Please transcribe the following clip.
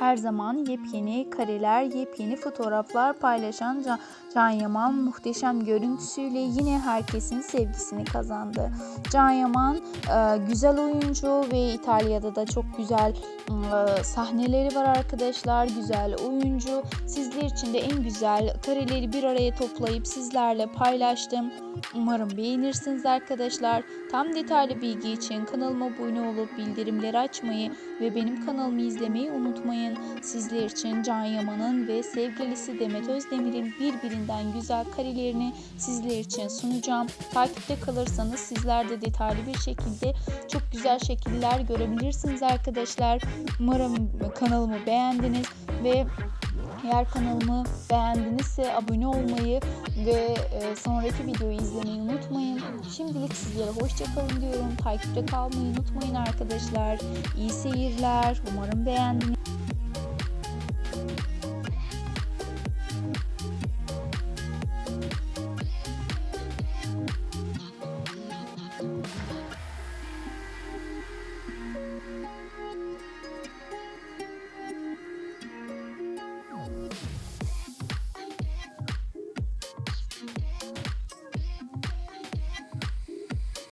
her zaman yepyeni kareler, yepyeni fotoğraflar paylaşan Can, Can Yaman muhteşem görüntüsüyle yine herkesin sevgisini kazandı. Can Yaman e, güzel oyuncu ve İtalya'da da çok güzel e, sahneleri var arkadaşlar. Güzel oyuncu. Sizler için de en güzel kareleri bir araya toplayıp sizlerle paylaştım. Umarım beğenirsiniz arkadaşlar. Tam detaylı bilgi için kanalıma abone olup bildirimleri açmayı ve benim kanalımı izlemeyi unutmayın. Sizler için Can Yaman'ın ve sevgilisi Demet Özdemir'in birbirinden güzel karelerini sizler için sunacağım. Takipte kalırsanız sizler de detaylı bir şekilde çok güzel şekiller görebilirsiniz arkadaşlar. Umarım kanalımı beğendiniz ve eğer kanalımı beğendinizse abone olmayı ve e, sonraki videoyu izlemeyi unutmayın. Şimdilik sizlere hoşçakalın diyorum. Takipte kalmayı unutmayın arkadaşlar. İyi seyirler. Umarım beğendiniz.